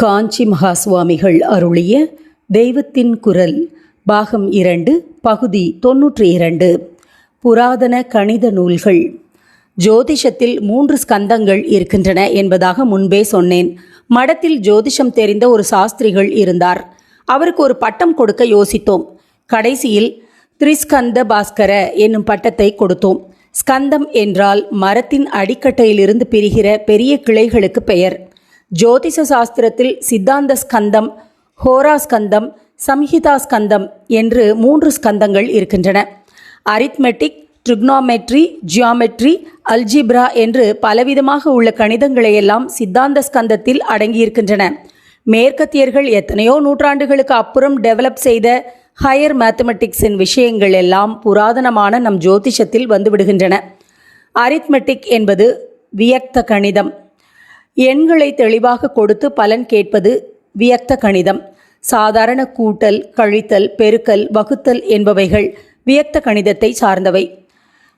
காஞ்சி மகா சுவாமிகள் அருளிய தெய்வத்தின் குரல் பாகம் இரண்டு பகுதி தொன்னூற்றி இரண்டு. புராதன கணித நூல்கள். ஜோதிஷத்தில் மூன்று ஸ்கந்தங்கள் இருக்கின்றன என்பதாக முன்பே சொன்னேன். மடத்தில் ஜோதிஷம் தெரிந்த ஒரு சாஸ்திரிகள் இருந்தார். அவருக்கு ஒரு பட்டம் கொடுக்க யோசித்தோம். கடைசியில் திரிஸ்கந்த பாஸ்கர என்னும் பட்டத்தை கொடுத்தோம். ஸ்கந்தம் என்றால் மரத்தின் அடிக்கட்டையிலிருந்து பிரிகிற பெரிய கிளைகளுக்கு பெயர். ஜோதிஷ சாஸ்திரத்தில் சித்தாந்த ஸ்கந்தம் ஹோரா ஸ்கந்தம் சம்ஹிதா ஸ்கந்தம் என்று மூன்று ஸ்கந்தங்கள் இருக்கின்றன. அரித்மெட்டிக் ட்ரிக்னாமெட்ரி ஜியாமெட்ரி அல்ஜிப்ரா என்று பலவிதமாக உள்ள கணிதங்களையெல்லாம் சித்தாந்த ஸ்கந்தத்தில் அடங்கியிருக்கின்றன. மேற்கத்தியர்கள் எத்தனையோ நூற்றாண்டுகளுக்கு அப்புறம் டெவலப் செய்த ஹையர் மேத்தமெட்டிக்ஸின் விஷயங்கள் எல்லாம் புராதனமான நம் ஜோதிஷத்தில் வந்துவிடுகின்றன. அரித்மெட்டிக் என்பது வியக்த கணிதம். எண்களை தெளிவாக கொடுத்து பலன் கேட்பது வியக்த கணிதம். சாதாரண கூட்டல் கழித்தல் பெருக்கல் வகுத்தல் என்பவைகள் வியக்த கணிதத்தை சார்ந்தவை.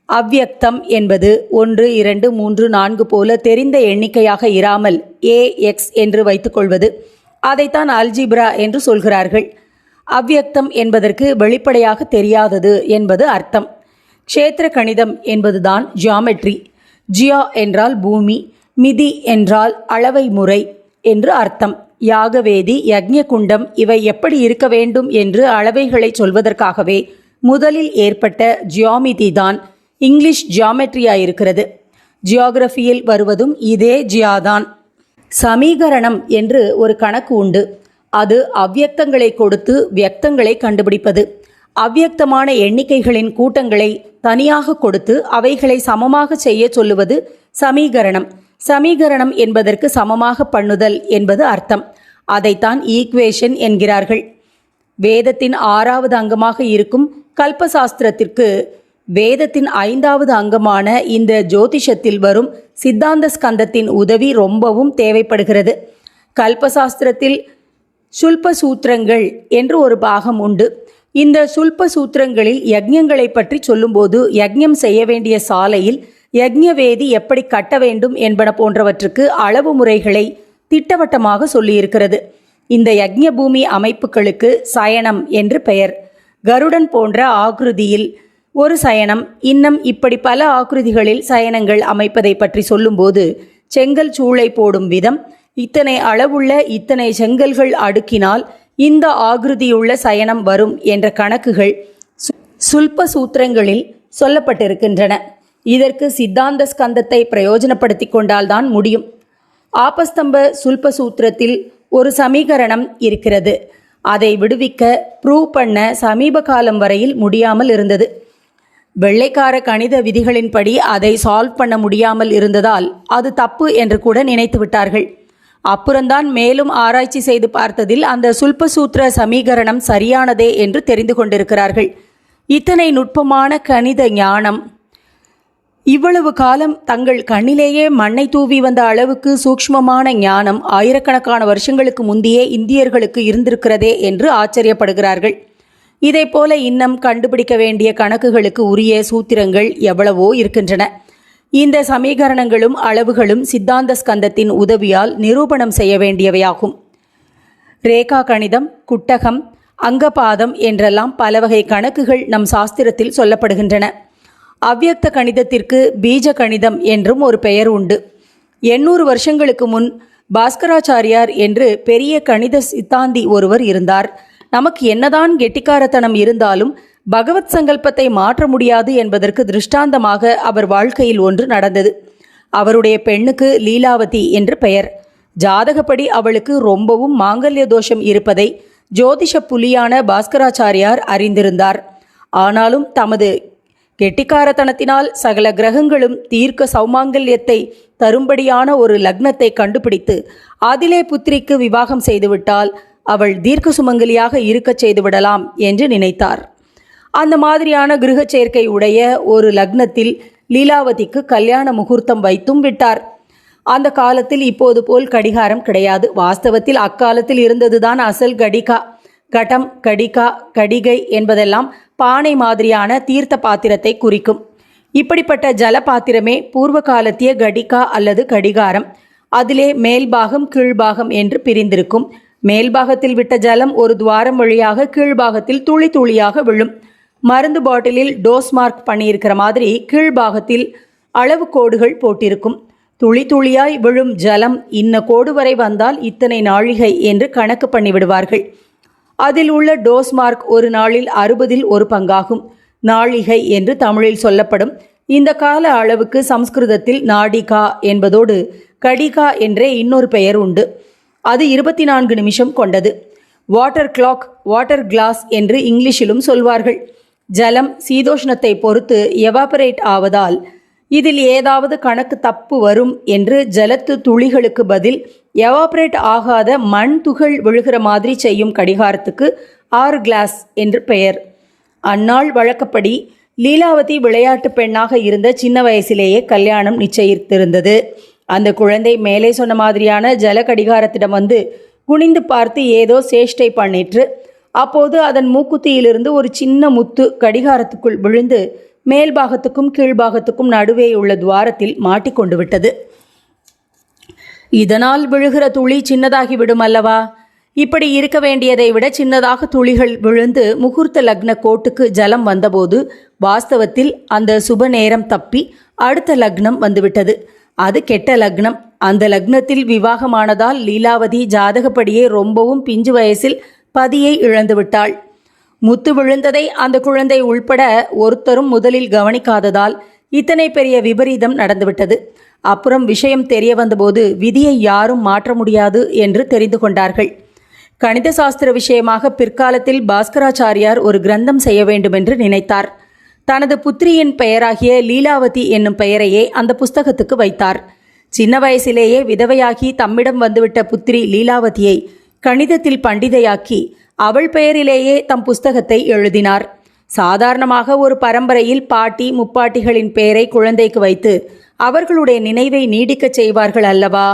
அவ்வியக்தம் என்பது ஒன்று இரண்டு மூன்று நான்கு போல தெரிந்த எண்ணிக்கையாக இராமல் ஏ எக்ஸ் என்று வைத்துக்கொள்வது அதைத்தான் அல்ஜிப்ரா என்று சொல்கிறார்கள். அவ்வியக்தம் என்பதற்கு வெளிப்படையாக தெரியாதது என்பது அர்த்தம். க்ஷேத்திர கணிதம் என்பதுதான் ஜியாமெட்ரி. ஜியா என்றால் பூமி. மிதி என்றால் அளவை முறை என்று அர்த்தம். யாகவேதி யக்ஞகுண்டம் இவை எப்படி இருக்க வேண்டும் என்று அளவைகளை சொல்வதற்காகவே முதலில் ஏற்பட்ட ஜியாமிதி தான் இங்கிலீஷ் ஜியாமெட்ரியா இருக்கிறது. ஜியோகிரஃபியில் வருவதும் இதே ஜியாதான். சமீகரணம் என்று ஒரு கணக்கு உண்டு. அது அவ்யக்தங்களை கொடுத்து வியக்தங்களை கண்டுபிடிப்பது. அவ்யக்தமான எண்ணிக்கைகளின் கூட்டங்களை தனியாக கொடுத்து அவைகளை சமமாக செய்ய சொல்லுவது சமீகரணம். சமீகரணம் என்பதற்கு சமமாக பண்ணுதல் என்பது அர்த்தம். அதைத்தான் ஈக்குவேஷன் என்கிறார்கள். வேதத்தின் ஆறாவது அங்கமாக இருக்கும் கல்பசாஸ்திரத்திற்கு வேதத்தின் ஐந்தாவது அங்கமான இந்த ஜோதிஷத்தில் வரும் சித்தாந்த ஸ்கந்தத்தின் உதவி ரொம்பவும் தேவைப்படுகிறது. கல்பசாஸ்திரத்தில் சுல்ப சூத்திரங்கள் என்று ஒரு பாகம் உண்டு. இந்த சுல்ப சூத்திரங்களில் யஜ்யங்களை பற்றி சொல்லும்போது யக்ஞம் செய்ய வேண்டிய சாலையில் யக்ஞவேதி எப்படி கட்ட வேண்டும் என்பன போன்றவற்றுக்கு அளவு முறைகளை திட்டவட்டமாக சொல்லியிருக்கிறது. இந்த யக்ஞ பூமி அமைப்புகளுக்கு சயனம் என்று பெயர். கருடன் போன்ற ஆகிருதியில் ஒரு சயனம். இன்னும் இப்படி பல ஆகிருதிகளில் சயனங்கள் அமைப்பதை பற்றி சொல்லும்போது செங்கல் சூளை போடும் விதம் இத்தனை அளவுள்ள இத்தனை செங்கல்கள் அடுக்கினால் இந்த ஆகிருதியுள்ள சயனம் வரும் என்ற கணக்குகள் சு- சுல்ப சூத்திரங்களில் சொல்லப்பட்டிருக்கின்றன. இதற்கு சித்தாந்த ஸ்கந்தத்தை பிரயோஜனப்படுத்தி கொண்டால்தான் முடியும். ஆபஸ்தம்ப சுல்ப சூத்திரத்தில் ஒரு சமீகரணம் இருக்கிறது. அதை விடுவிக்க ப்ரூவ் பண்ண சமீப காலம் வரையில் முடியாமல் இருந்தது. வெள்ளைக்கார கணித விதிகளின்படி அதை சால்வ் பண்ண முடியாமல் இருந்ததால் அது தப்பு என்று கூட நினைத்து விட்டார்கள். அப்புறம்தான் மேலும் ஆராய்ச்சி செய்து பார்த்ததில் அந்த சுல்பசூத்திர சமீகரணம் சரியானதே என்று தெரிந்து கொண்டிருக்கிறார்கள். இத்தனை நுட்பமான கணித ஞானம் இவ்வளவு காலம் தங்கள் கண்ணிலேயே மண்ணை தூவி வந்த அளவுக்கு சூக்ஷ்மமான ஞானம் ஆயிரக்கணக்கான வருஷங்களுக்கு முந்தையே இந்தியர்களுக்கு இருந்திருக்கிறதே என்று ஆச்சரியப்படுகிறார்கள். இதைப் போல இன்னும் கண்டுபிடிக்க வேண்டிய கணக்குகளுக்கு உரிய சூத்திரங்கள் எவ்வளவோ இருக்கின்றன. இந்த சமீகரணங்களும் அளவுகளும் சித்தாந்த ஸ்கந்தத்தின் உதவியால் நிரூபணம் செய்ய வேண்டியவையாகும். ரேகா கணிதம் குட்டகம் அங்கபாதம் என்றெல்லாம் பல வகை கணக்குகள் நம் சாஸ்திரத்தில் சொல்லப்படுகின்றன. அவ்யக்த கணிதத்திற்கு பீஜ கணிதம் என்றும் ஒரு பெயர் உண்டு. எண்ணூறு வருஷங்களுக்கு முன் பாஸ்கராச்சாரியார் என்று பெரிய கணித சித்தாந்தி ஒருவர் இருந்தார். நமக்கு என்னதான் கெட்டிக்காரத்தனம் இருந்தாலும் பகவத் சங்கல்பத்தை மாற்ற முடியாது என்பதற்கு திருஷ்டாந்தமாக அவர் வாழ்க்கையில் ஒன்று நடந்தது. அவருடைய பெண்ணுக்கு லீலாவதி என்று பெயர். ஜாதகப்படி அவளுக்கு ரொம்பவும் மாங்கல்ய தோஷம் இருப்பதை ஜோதிஷ புலியான பாஸ்கராச்சாரியார் அறிந்திருந்தார். ஆனாலும் தமது கெட்டிக்காரத்தனத்தினால் சகல கிரகங்களும் தீர்க்க சௌமாங்கல்யத்தை தரும்படியான ஒரு லக்னத்தை கண்டுபிடித்து அதிலே புத்திரிக்கு விவாகம் செய்துவிட்டால் அவள் தீர்க்க சுமங்கலியாக இருக்கச் செய்துவிடலாம் என்று நினைத்தார். அந்த மாதிரியான கிரக சேர்க்கை உடைய ஒரு லக்னத்தில் லீலாவதிக்கு கல்யாண முகூர்த்தம் வைத்தும் விட்டார். அந்த காலத்தில் இப்போது போல் கடிகாரம் கிடையாது. வாஸ்தவத்தில் அக்காலத்தில் இருந்ததுதான் அசல் கடிகா. கடம் கடிகா கடிகை என்பதெல்லாம் பானை மாதிரியான தீர்த்த பாத்திரத்தை குறிக்கும். இப்படிப்பட்ட ஜல பாத்திரமே பூர்வ காலத்திய கடிகா அல்லது கடிகாரம். அதிலே மேல்பாகம் கீழ்பாகம் என்று பிரிந்திருக்கும். மேல்பாகத்தில் விட்ட ஜலம் ஒரு துவாரம் வழியாக கீழ்பாகத்தில் துளி துளியாக விழும். மருந்து பாட்டிலில் டோஸ் மார்க் பண்ணியிருக்கிற மாதிரி கீழ்பாகத்தில் அளவு கோடுகள் போட்டிருக்கும். துளி துளியாய் விழும் ஜலம் இன்ன கோடு வரை வந்தால் இத்தனை நாழிகை என்று கணக்கு பண்ணிவிடுவார்கள். அதில் உள்ள டோஸ் மார்க் ஒரு நாளில் அறுபதில் ஒரு பங்காகும். நாழிகை என்று தமிழில் சொல்லப்படும். இந்த கால அளவுக்கு சம்ஸ்கிருதத்தில் நாடிகா என்பதோடு கடிகா என்றே இன்னொரு பெயர் உண்டு. அது இருபத்தி நான்கு நிமிஷம் கொண்டது. வாட்டர் கிளாக் வாட்டர் கிளாஸ் என்று இங்கிலீஷிலும் சொல்வார்கள். ஜலம் சீதோஷ்ணத்தை பொறுத்து எவாபரேட் ஆவதால் இதில் ஏதாவது கணக்கு தப்பு வரும் என்று ஜலத்து துளிகளுக்கு பதில் எவாபரேட் ஆகாத மண் துகள் விழுகிற மாதிரி செய்யும் கடிகாரத்துக்கு ஆறு கிளாஸ் என்று பெயர். அந்நாள் வழக்கப்படி லீலாவதி விளையாட்டு பெண்ணாக இருந்த சின்ன வயசிலேயே கல்யாணம் நிச்சயித்திருந்தது. அந்த குழந்தை மேலே சொன்ன மாதிரியான ஜல கடிகாரத்திடம் வந்து குனிந்து பார்த்து ஏதோ சேஷ்டை பண்ணிற்று. அப்போது அதன் மூக்குத்தியிலிருந்து ஒரு சின்ன முத்து கடிகாரத்துக்குள் விழுந்து மேல்பாகத்துக்கும் கீழ்பாகத்துக்கும் நடுவே உள்ள துவாரத்தில் மாட்டிக்கொண்டு விட்டது இதனால் விழுகிற துளி சின்னதாகி விடும் அல்லவா? இப்படி இருக்க வேண்டியதை விட சின்னதாக துளிகள் விழுந்து முகூர்த்த லக்ன கோட்டுக்கு ஜலம் வந்தபோது வாஸ்தவத்தில் அந்த சுப நேரம் தப்பி அடுத்த லக்னம் வந்துவிட்டது. அது கெட்ட லக்னம். அந்த லக்னத்தில் விவாகமானதால் லீலாவதி ஜாதகப்படியே ரொம்பவும் பிஞ்சு வயசில் பதியை இழந்துவிட்டாள். முத்து விழுந்ததை அந்த குழந்தை உள்பட ஒருத்தரும் முதலில் கவனிக்காததால் இத்தனை பெரிய விபரீதம் நடந்துவிட்டது. அப்புறம் விஷயம் தெரிய வந்தபோது விதியை யாரும் மாற்ற முடியாது என்று தெரிந்து கொண்டார்கள். கணித சாஸ்திர விஷயமாக பிற்காலத்தில் பாஸ்கராச்சாரியார் ஒரு கிரந்தம் செய்ய வேண்டுமென்று நினைத்தார். தனது புத்திரியின் பெயராகிய லீலாவதி என்னும் பெயரையே அந்த புஸ்தகத்துக்கு வைத்தார். சின்ன வயசிலேயே விதவையாகி தம்மிடம் வந்துவிட்ட புத்திரி லீலாவதியை கணிதத்தில் பண்டிதையாக்கி அவள் பெயரிலேயே தம் புஸ்தகத்தை எழுதினார். சாதாரணமாக ஒரு பரம்பரையில் பாட்டி முப்பாட்டிகளின் பெயரை குழந்தைக்கு வைத்து அவர்களுடைய நினைவை நீடிக்கச் செய்வார்கள் அல்லவா?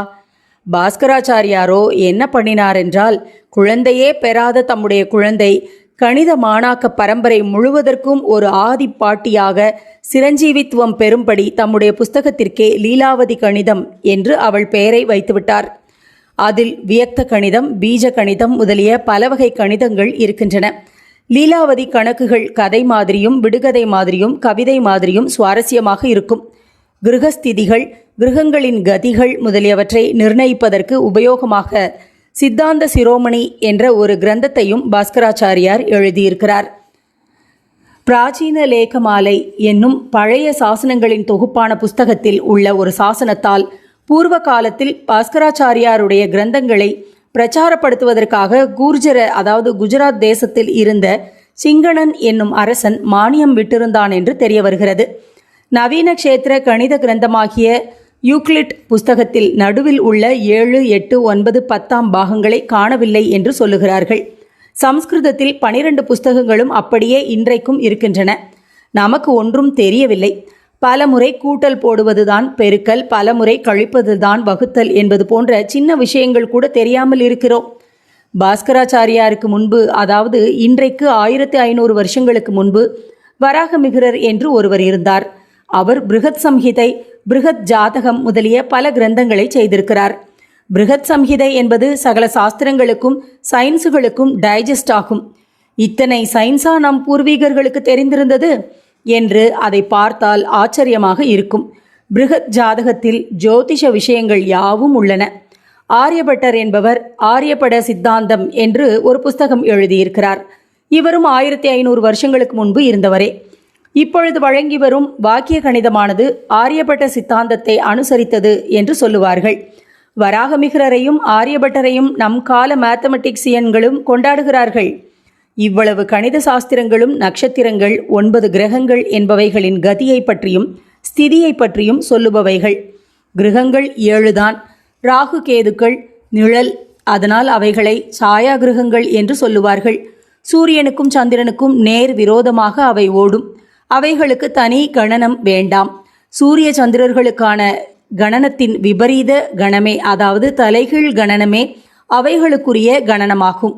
பாஸ்கராச்சாரியாரோ என்ன பண்ணினார் என்றால் குழந்தையே பெறாத தம்முடைய குழந்தை கணித மாணாக்க பரம்பரை முழுவதற்கும் ஒரு ஆதி பாட்டியாக சிரஞ்சீவித்துவம் பெறும்படி தம்முடைய புஸ்தகத்திற்கே லீலாவதி கணிதம் என்று அவள் பெயரை வைத்துவிட்டார். அதில் வியக்த கணிதம் பீஜ கணிதம் முதலிய பல வகை கணிதங்கள் இருக்கின்றன. லீலாவதி கணக்குகள் கதை மாதிரியும் விடுகதை மாதிரியும் கவிதை மாதிரியும் சுவாரஸ்யமாக இருக்கும். கிரகஸ்திதிகள் கிரகங்களின் கதிகள் முதலியவற்றை நிர்ணயிப்பதற்கு உபயோகமாக சித்தாந்த சிரோமணி என்ற ஒரு கிரந்தத்தையும் பாஸ்கராச்சாரியார் எழுதியிருக்கிறார். பிராச்சீன லேகமாலை என்னும் பழைய சாசனங்களின் தொகுப்பான புஸ்தகத்தில் உள்ள ஒரு சாசனத்தால் பூர்வ காலத்தில் பாஸ்கராச்சாரியாருடைய கிரந்தங்களை பிரச்சாரப்படுத்துவதற்காக கூர்ஜர அதாவது குஜராத் தேசத்தில் இருந்த சிங்கணன் என்னும் அரசன் மானியம் விட்டிருந்தான் என்று தெரிய வருகிறது. நவீன க்ஷேத்திர கணித கிரந்தமாகிய யூக்ளிட் புஸ்தகத்தில் நடுவில் உள்ள ஏழு எட்டு ஒன்பது பத்தாம் பாகங்களை காணவில்லை என்று சொல்லுகிறார்கள். சம்ஸ்கிருதத்தில் பனிரெண்டு புஸ்தகங்களும் அப்படியே இன்றைக்கும் இருக்கின்றன. நமக்கு ஒன்றும் தெரியவில்லை. பலமுறை கூட்டல் போடுவதுதான் பெருக்கல் பலமுறை கழிப்பதுதான் வகுத்தல் என்பது போன்ற சின்ன விஷயங்கள் கூட தெரியாமல் இருக்கிறோம். பாஸ்கராச்சாரியாருக்கு முன்பு அதாவது இன்றைக்கு ஆயிரத்தி ஐநூறு வருஷங்களுக்கு முன்பு வராகமிகிரர் என்று ஒருவர் இருந்தார். அவர் பிருகத் சம்ஹிதை பிருகத் ஜாதகம் முதலிய பல கிரந்தங்களை செய்திருக்கிறார். பிருகத் சம்ஹிதை என்பது சகல சாஸ்திரங்களுக்கும் சயின்ஸுகளுக்கும் டைஜஸ்ட் ஆகும். இத்தனை சயின்ஸா நம் பூர்வீகர்களுக்கு தெரிந்திருந்தது? என்று அதை பார்த்தால் ஆச்சரியமாக இருக்கும். பிருகத் ஜாதகத்தில் ஜோதிஷ விஷயங்கள் யாவும் உள்ளன. ஆரியபட்டர் என்பவர் ஆரியபட சித்தாந்தம் என்று ஒரு புஸ்தகம் எழுதியிருக்கிறார். இவரும் ஆயிரத்தி ஐநூறு வருஷங்களுக்கு முன்பு இருந்தவரே. இப்பொழுது வழங்கி வரும் வாக்கிய கணிதமானது ஆரியபட்ட சித்தாந்தத்தை அனுசரித்தது என்று சொல்லுவார்கள். வராகமிகரையும் ஆரியபட்டரையும் நம் கால மேத்தமெட்டிக்ஸியன்களும் கொண்டாடுகிறார்கள். இவ்வளவு கணித சாஸ்திரங்களும் நட்சத்திரங்கள் ஒன்பது கிரகங்கள் என்பவைகளின் கதியை பற்றியும் ஸ்திதியை பற்றியும் சொல்லுபவைகள். கிரகங்கள் ஏழுதான். ராகு கேதுக்கள் நிழல் அதனால் அவைகளை சாயா கிரகங்கள் என்று சொல்லுவார்கள். சூரியனுக்கும் சந்திரனுக்கும் நேர் விரோதமாக அவை ஓடும். அவைகளுக்கு தனி கணனம் வேண்டாம். சூரிய சந்திரர்களுக்கான கணனத்தின் விபரீத கணமே அதாவது தலைகீழ் கணனமே அவைகளுக்குரிய கணனமாகும்